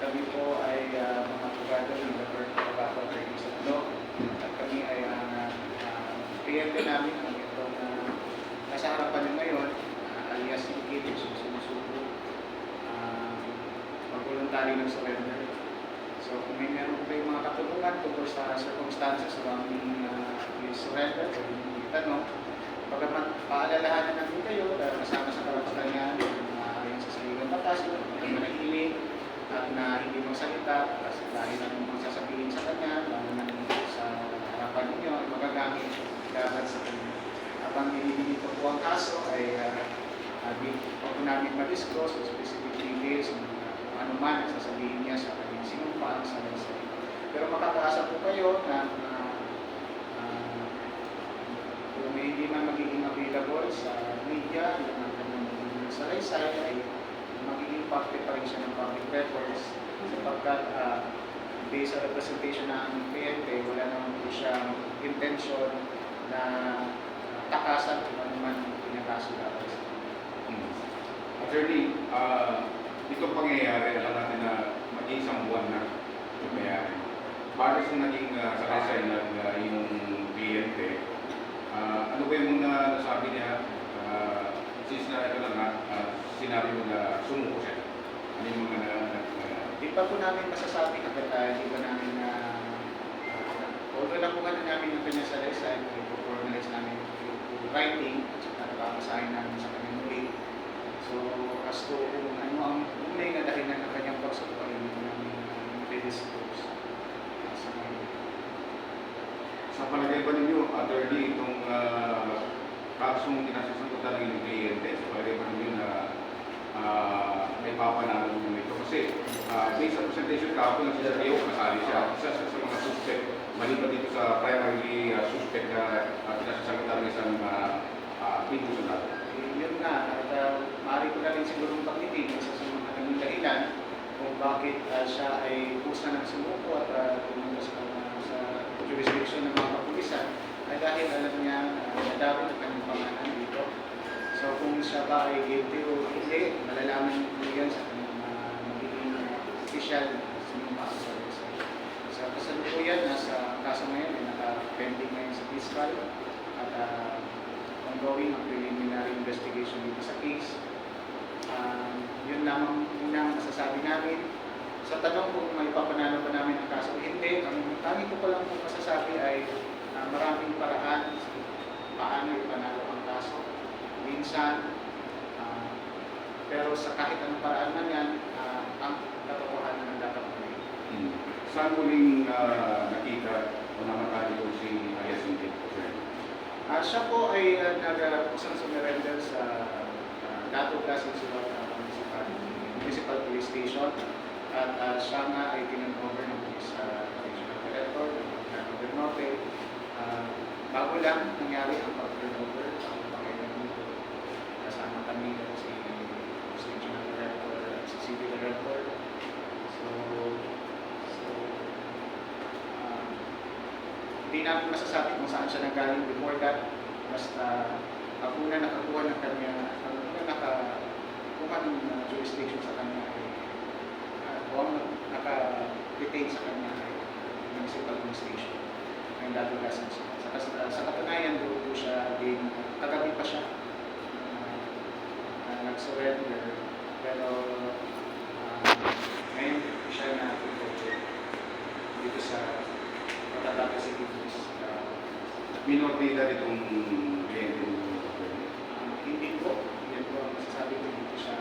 Kami po ay uh, mga abogado ng of Tobacco Attorneys at Law. At kami ay uh, uh, kliyente namin ang itong uh, nasa harapan nyo ngayon, uh, alias si Kate, yung sumusuko, uh, mag-voluntary ng surrender. So kung may meron po kayong mga katulungan tungkol sa circumstances surrounding uh, yung surrender o yung itanong, Pagkamat paalalahanan namin kayo dahil kasama sa karapatan niya yung maaaring sa saligang batas, yung na hindi magsalita kasi dahil ang mga sasabihin sa kanya, lalo na sa harapan ninyo, ay magagamit laban sa kanya. Habang nililito po ang kaso ay uh, uh, namin ma-disclose o specific details ng uh, ano man ang sasabihin niya sa kanyang sinumpaan sa laysay. Pero makakaasa po kayo na uh, uh, kung hindi man magiging available sa media, yung ang kanyang salaysay ay parte pa rin siya ng public records sapagkat uh, based sa representation ng kliyente, wala naman po siyang intention na uh, takasan kung ano man pinakaso dapat. Hmm. Attorney, ah, itong pangyayari, alam natin na mag-iisang buwan na yung nangyayari. Bakit sa naging uh, sakasay ng uh, iyong kliyente, ah, ano ba yung mga nasabi niya, uh, since na ito lang nga, ah, sinabi mo na sumuko siya? Ano yung mga na, na, na- Di pa po namin masasabi kapag uh, di pa namin na uh, although nakuha na namin yung kanya sa lesson, i-formalize namin yung writing at saka napapasahin namin sa kanyang muli. So, as to kung ano ang unay na dahilan ng kanyang pagsuko ay hindi ko namin i-disclose. Uh, sa sa palagay ba ninyo, attorney, itong uh, kasong kinasasagutan ng kliyente, sa palagay ba ninyo na ah, may papanalo ninyo ito? Kasi uh, based sa presentation kahapon ng Sir Leo, kasali siya. Isa siya sa mga suspect, maliban dito sa primarily uh, suspect na uh, kinasasagutan ng isang uh, uh, pinto sa Eh, yun nga, at uh, maaari ko na rin siguro pagnitin isa sa mga naging dahilan kung bakit uh, siya ay kusa ng sumuko at uh, pumunta sa, sa jurisdiction ng mga kapulisan ay dahil alam niya uh, nadawit ang kanyang pangalan. So kung siya ba ay guilty o hindi, malalaman niyo yan sa kanyang uh, magiging uh, official na sinumpa sa website. Sa kasalukuyan, nasa kaso ngayon ay naka-pending ngayon sa fiscal at uh, ongoing ang preliminary investigation dito sa case. Um, yun lamang unang masasabi namin. Sa tanong kung may papanalo pa namin ang kaso, hindi. Ang tangi ko pa lang kung masasabi ay ah, maraming paraan kung paano ipanalo ang kaso. Minsan, ah, pero sa kahit anong paraan man yan, ah, ang katotohanan ang dapat gawin. Hmm. Saan muling uh, nakita o namatali ko si Ayas Hindi? Ah, siya po ay uh, nag-pusang sumirender sa uh, Dato Gas Insular uh, Municipal, Municipal Police Station at uh, siya nga ay tinangover ng police uh, regional director ng Norte. Uh, bago lang nangyari ang pag-turnover ang. Kami si police regional director at si civil director. So, so uh, hindi namin masasabi kung saan siya nanggaling before that. Basta ang una nakakuha ng kanya, ang una nakakuha ng uh, jurisdiction sa kanya ay uh, o ang naka-retain sa kanya ay municipal administration ng Dato Gasons. Sa, sa, sa katunayan, doon po siya din, kagabi pa siya nag-surrender. Pero uh, ngayon siya na dito sa Patatapos City Police. Uh, Minor edad itong kliyente mo. uh, hindi po, yan po ang masasabi ko dito siya.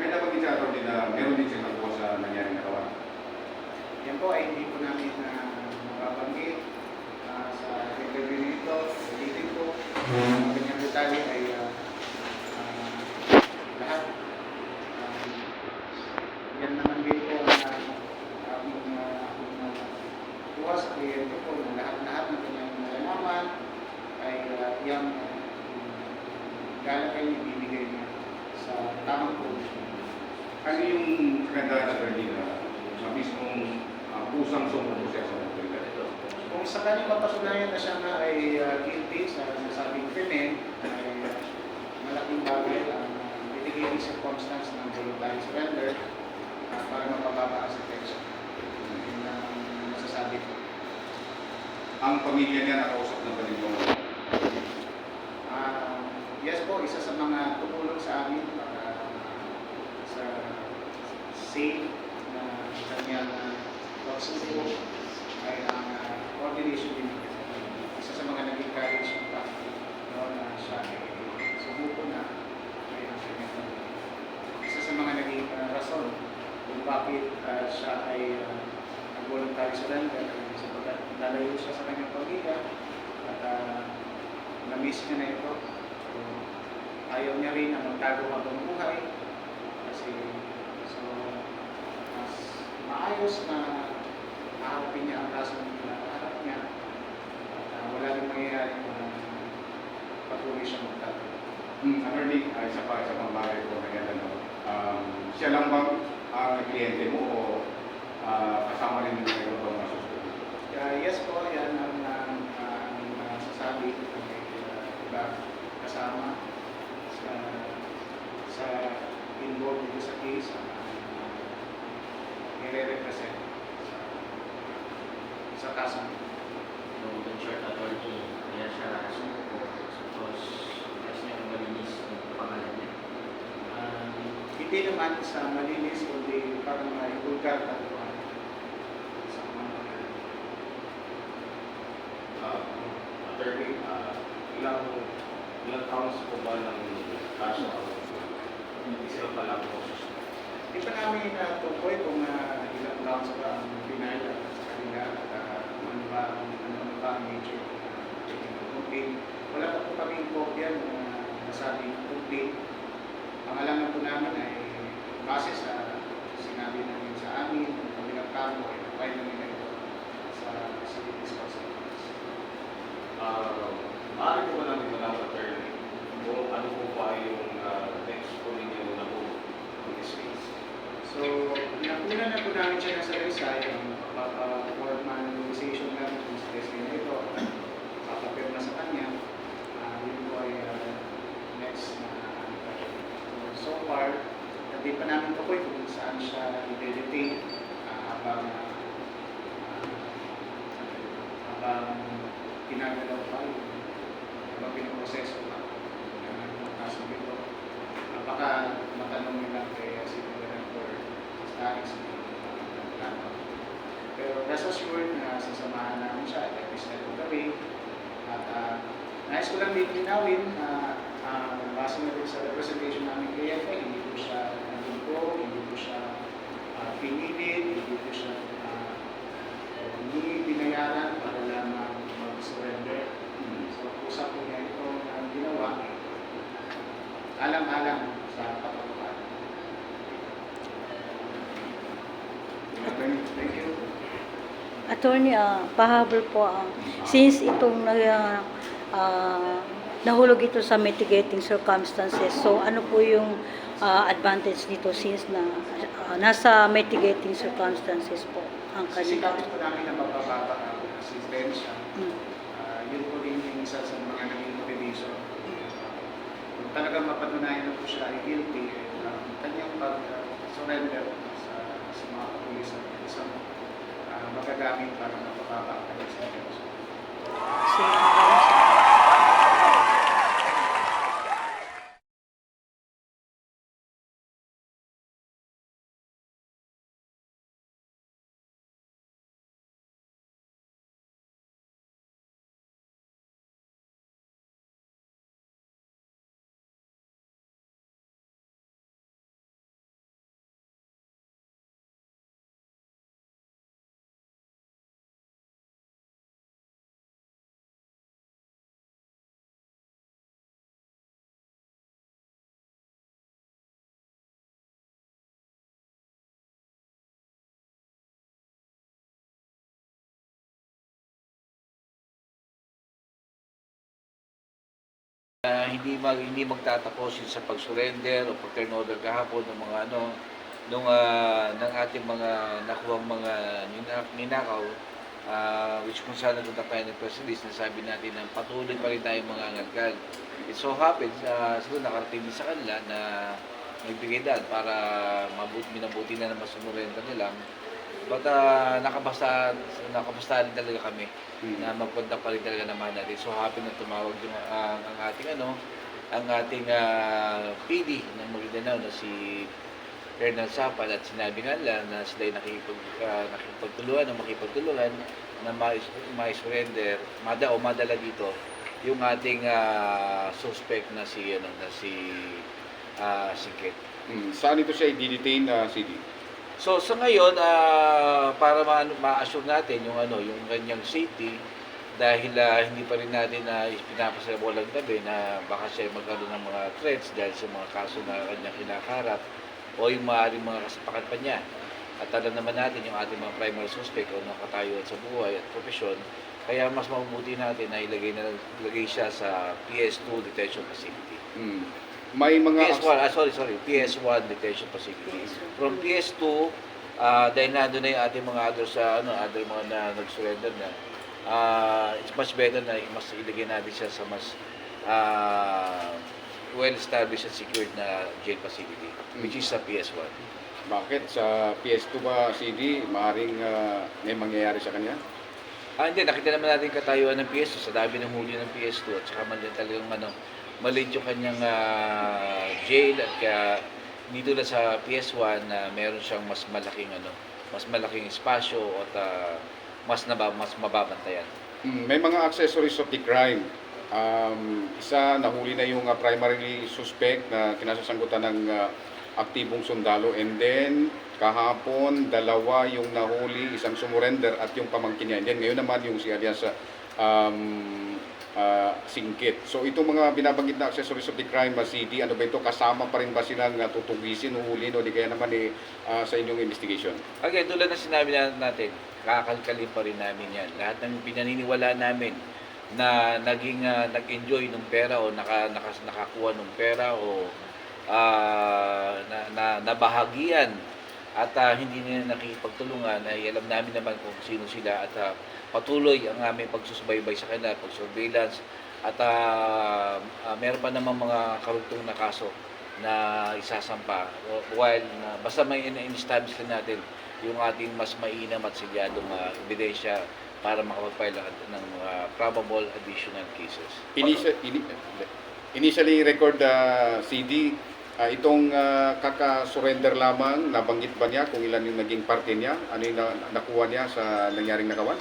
May nabanggit siya attorney na meron din siya nakuha sa nangyaring katawan. Yan po ay hindi po namin na mababanggit uh, sa interview nito. Ulitin ko, ang kanyang detalye ay ilalagay niya, ibibigay niya sa tamang provision. Ano yung kaganda attorney na sa mismong uh, pusang sumong proseso ng kriminal? Kung sa kanya mapatunayan na siya nga ay uh, guilty sa nasabing krimen, ay malaking bagay ang uh, mitigating circumstance ng voluntary surrender uh, para mapababa ang sentensya. Yun ang masasabi ko. Ang pamilya niya nakausap ng panilyong Ah, yes po, isa sa mga tumulong sa amin para sa safe na kanyang pagsuko ay ang ah, coordination din. Isa sa mga naging courage ng factor no, na siya ay sumuko na ay ang kanyang. Isa sa mga naging ah, rason kung bakit ah, siya ay uh, voluntary surrender sapagkat lalayo siya sa kanyang pamilya at ah, na-miss niya na ito. Ayaw niya rin na magtago habang buhay. Kasi, so, mas maayos na haharapin niya ang kaso na hinaharap niya. At ah, wala rin mangyayari kung patuloy siya magtago. Hmm, attorney, ay isa pa, isa pang bagay ko na yan, ano, um, siya lang bang ang kliyente mo o ah, kasama rin yung mga ibang masusunod? Kaya yes po, yan ang, ang, ang ko na may uh, iba kasama sa sa involved dito sa case ang uh, nire-represent sa, sa kaso. So, in short, attorney, kaya siya. Tapos, kasi niya ang malinis ang pangalan niya. Um, hindi naman sa malinis kundi parang may vulgar na tuwan sa mga uh, attorney, uh, ilang ilang counts po ba ng kaso ang isa pa lang po Hindi pa namin natukoy kung uh, ilang rounds ba ang pinala sa kanila at uh, ano ba ang ano ba ang major uh, technical complaint. Wala pa po kami kopya ng uh, nasabing complaint. Ang alam po namin ay base sa sinabi namin sa amin, ang kabilang kamo ay napay namin na ito sa City Discourse Office. uh, maaari po ba namin malaman attorney kung ano po pa yung uh, next po ninyo na po in this? So, nakuna na po namin siya nasa Rizal, ang papa-formalization namin kung sa na ito, papapirma sa kanya, uh, yun po ay uh, next na siya. So, so far, hindi pa namin tukoy kung saan siya i-detain uh, habang uh, habang pinagalaw pa yung habang pinoproseso pa ng kaso dito. Uh, baka matanong nila kay uh, City Director plano. Pero rest assured na sasamahan namin siya at every step of the way. At uh, nais ko lang din linawin na uh, base na rin sa representation namin kay FA, hindi po siya nalingko, hindi po siya uh, pinilit, hindi po siya uh, hindi binayaran para lamang mag-surrender. So, usap po niya ito ang ginawa alang-alang sa kapatid. Attorney, Thank you. Attorney, ah, pahabol po ah, since itong na, ah, nahulog ito sa mitigating circumstances, so ano po yung ah, advantage nito since na ah, nasa mitigating circumstances po ang kanila? Sisikapin po namin na mabababa ang assistensya. Mm. Ah, yun po din yung isa sa mga naging motivation. Kung talagang mapatunayan na po siya ay guilty, eh, ang kanyang pag-surrender sa, sa mga kapulis at isang ah, magagamit para ang kanyang sentence. Sige. Hindi mag hindi magtatapos yun sa pag-surrender o pag-turn over kahapon ng mga ano nung ah, ng ating mga nakuhang mga nina- ninakaw ah, which kung saan nagpunta tayo ng press release na sabi natin na patuloy pa rin tayong mga ngalgal. It so happens, uh, siguro nakarating sa kanila na nagbigay daan para mabuti, minabuti na naman sumurenda nilang. But uh, nakabasta, nakabasta rin talaga kami na magpunta pa rin talaga naman natin. So happy na tumawag yung, ang ang ating ano, ang ating ah, PD ng Maguindanao na si Colonel Sapal at sinabi nga nila na sila ay nakipag, ah, nakipagtulungan o makipagtulungan na mais, surrender mada o madala dito yung ating ah, suspect na si ano na si ah, Sikit. Mm. Saan ito siya i-detain na CD? So sa ngayon ah, para ma- ma-assure natin yung ano yung kanyang safety dahil ah, hindi pa rin natin na pinapasaya walang tabi na baka siya magkaroon ng mga threats dahil sa mga kaso na kanyang kinakaharap o yung maaaring mga kasapakan pa niya. At alam naman natin yung ating mga primary suspect o nakatayuan sa buhay at profesyon, kaya mas mabuti natin na ilagay, na, ilagay siya sa PS2 detention facility. Mm. May mga PS1, ah, sorry, sorry, PS1 detention facility. From PS2, ah dahil nandun na yung ating mga others, sa ano, other mga na nag-surrender na, ah it's much better na mas ilagay natin siya sa mas ah well-established and secured na jail facility, which is sa PS1. Bakit? Sa PS2 ba CD, maaaring ah, may mangyayari sa kanya? Ah, hindi, nakita naman natin katayuan ng PS2 sa dami ng huli ng PS2 at saka man din talagang ano, maliit yung kanyang ah, jail at kaya dito na sa PS1 na meron siyang mas malaking ano, mas malaking espasyo at ah, mas naba, mas mababantayan. Mm, may mga accessories of the crime. Um, isa, nahuli na yung uh, primary suspect na kinasasangkutan ng uh, aktibong sundalo and then kahapon dalawa yung nahuli, isang sumurrender at yung pamangkin niya. And then ngayon naman yung si alias um, uh, singkit. So itong mga binabanggit na accessories of the crime, uh, CD, ano ba ito? Kasama pa rin ba silang uh, tutugisin, uhulin o di kaya naman eh, uh, sa inyong investigation? Okay, tulad na sinabi na natin, kakalkalin pa rin namin yan. Lahat ng pinaniniwala namin na naging ah, nag-enjoy ng pera o naka, naka, nakakuha ng pera o ah, na, na, nabahagian at ah, hindi nila nakikipagtulungan ay alam namin naman kung sino sila at ah, patuloy ang aming pagsusubaybay sa kanila, pag-surveillance at ah, ah, meron pa naman mga karugtong na kaso na isasampa while na basta may in-establish na natin yung ating mas mainam at silyadong uh, ebidensya para makapag-file ng mga probable additional cases. Initial, ini- initially record uh, CD, ah, itong ah, kaka-surrender lamang, nabanggit ba niya kung ilan yung naging parte niya? Ano yung na- nakuha niya sa nangyaring nakawan?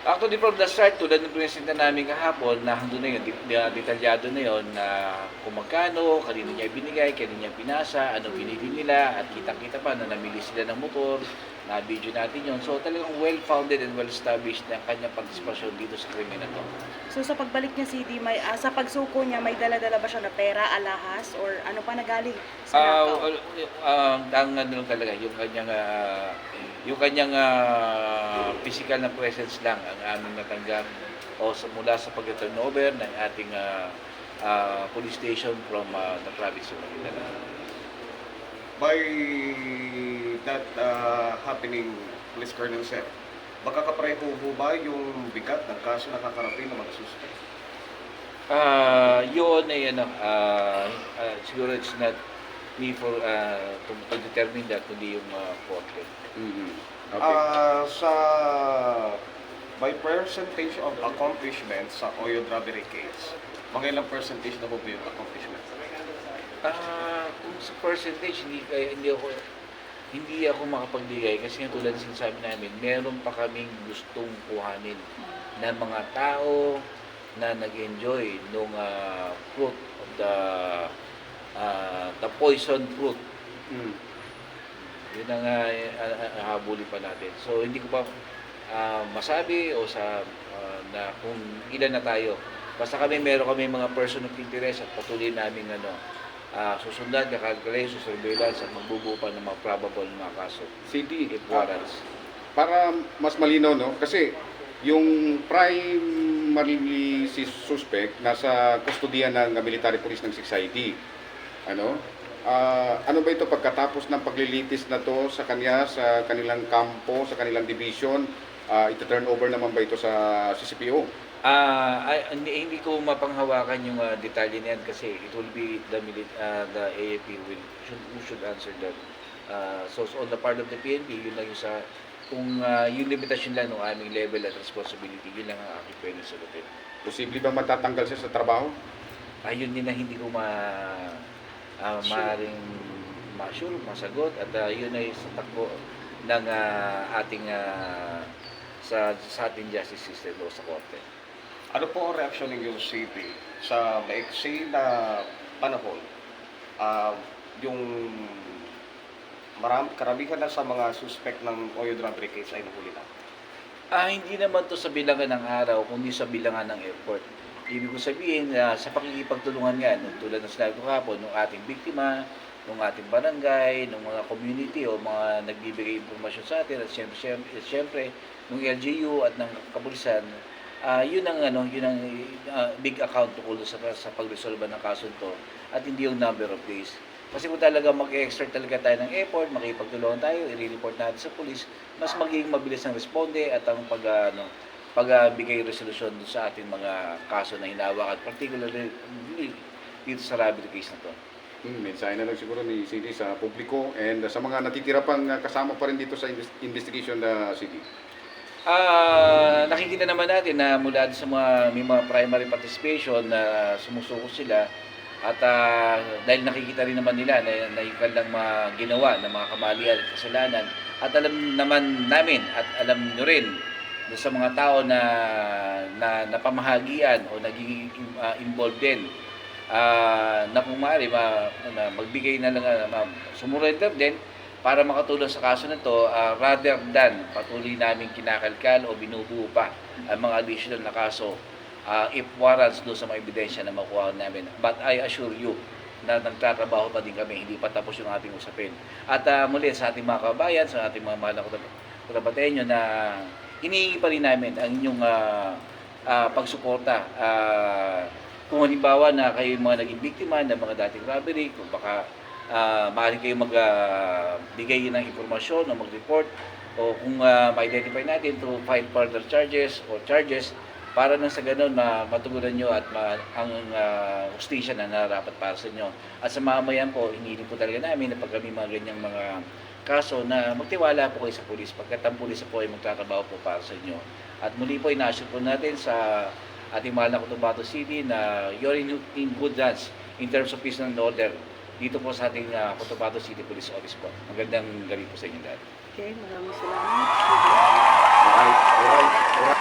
Actually, from the start, tulad ng presenta namin kahapon, na handun na yun, di- di- detalyado na yun, na kung magkano, kanino niya ibinigay, kanino niya pinasa, anong binili nila, at kitang-kita pa na namili sila ng motor, na video natin yun. So talagang well-founded and well-established na ang kanyang partisipasyon dito sa krimen na to. So sa pagbalik niya CD, may ah, sa pagsuko niya may dala-dala ba siya na pera, alahas or ano pa nagaling sa nakaw? well, uh, ang ano talaga, yung kanyang ah, yung kanyang ah, physical na presence lang ang aming natanggap o sa, mula sa pag-turnover ng ating ah, ah, police station from ah, the province of Maguindanao. By that uh, happening, Police Colonel Sir, baka kapareho ho ba yung bigat ng kaso na kakarapin ng mga suspect? Ah, yun ay ano, ah, ah, siguro it's not me for uh, to, to determine that kundi yung uh, korte. Mhm. Okay. Ah, sa by percentage of accomplishment sa Oyo Robbery case, mga ilang percentage na po ba yung accomplishment? Ah, kung sa percentage hindi kaya hindi ako hindi ako makapagbigay kasi nga tulad sinasabi namin, meron pa kaming gustong kuhanin na mga tao na nag-enjoy nung ah, fruit of the ah, the poison fruit. Mm. Yun ang uh, habulin pa natin. So hindi ko pa ah, masabi o sa ah, na kung ilan na tayo. Basta kami meron kami mga person of interest at patuloy namin ano ah, susundan, kakalkulay, surveillance at magbubuo pa ng mga probable mga kaso CD, if ah, warrants. para mas malinaw, no? Kasi yung prime marili si suspect nasa kustodiya ng military police ng society. Ano? Ah, ano ba ito pagkatapos ng paglilitis na to sa kanya sa kanilang kampo, sa kanilang division, uh, ito-turn over naman ba ito sa CCPO? Ah, ay, hindi, hindi ko mapanghawakan yung ah, detalye na yan kasi it will be the ah, the AAP will should, who should answer that. Ah, so, so on the part of the PNP, yun lang yung sa kung ah, yung limitasyon lang ng aming level at responsibility, yun lang ang aking pwedeng sagutin. Posible ba matatanggal siya sa trabaho? Ayun din na hindi ko ma uh, maaaring ma-sure, masagot at ah, yun ay sa takbo ng ah, ating ah, sa, sa ating justice system o sa korte. Ano po ang reaksyon ng UCP sa maiksi na panahon? Ah, yung maram, karamihan na sa mga suspect ng oil robbery case ay nahuli na. Ah, hindi naman to sa bilangan ng araw, kundi sa bilangan ng effort. Ibig ko sabihin, na sa pakikipagtulungan nga, nung tulad ng sinabi ko kapon, ng ating biktima, ng ating barangay, ng mga community o mga nagbibigay impormasyon sa atin, at siyempre, siyempre, siyempre ng LGU at ng kapulisan, ah yun ang ano, yun ang ah, big account tukol sa sa pagresolba ng kaso to at hindi yung number of days. Kasi kung talaga mag-exert talaga tayo ng effort, makipagtulungan tayo, i-report natin sa police, mas magiging mabilis ang responde at ang pag ah, ano, pagbigay resolusyon sa ating mga kaso na hinawakan, particularly dito sa robbery case na to. Hmm, mensahe na lang siguro ni CD sa publiko and sa mga natitira pang uh, kasama pa rin dito sa invest- investigation na CD. Ah, nakikita naman natin na mula sa mga may mga primary participation na sumusuko sila at ah, dahil nakikita rin naman nila na, na yung kanilang mga ginawa ng mga kamalian at kasalanan at alam naman namin at alam nyo rin sa mga tao na na napamahagian o naging ah, involved din ah, na kung maaari ma, na magbigay na lang uh, sumurrender din para makatulong sa kaso na to ah, rather than patuloy namin kinakalkal o binubuo pa ang mga additional na kaso ah, if warrants doon sa mga ebidensya na makuha namin. But I assure you na nagtatrabaho pa din kami, hindi pa tapos yung ating usapin. At ah, muli sa ating mga kabayan, sa ating mga mahal na kutab- kutabatenyo na hinihingi pa rin namin ang inyong ah, ah, pagsuporta. Ah, kung halimbawa na kayo yung mga naging biktima ng mga dating robbery, kung baka uh, maaari kayo magbigay ng impormasyon o mag-report o kung ah, ma-identify natin to file further charges or charges para nang sa ganun na matugunan nyo at ma, ang uh, justisya na narapat para sa inyo. At sa mamayan po, hinihiling po talaga namin na pag kami mga ganyang mga kaso na magtiwala po kayo sa pulis pagkat ang pulis po ay magtatrabaho po para sa inyo. At muli po inaasyon po natin sa ating mahal na Cotabato City na you're in, in good hands in terms of peace and order dito po sa ating uh, Cotabato City Police Office po. Magandang gabi po sa inyo lahat. Okay, maraming salamat. Alright, alright, alright.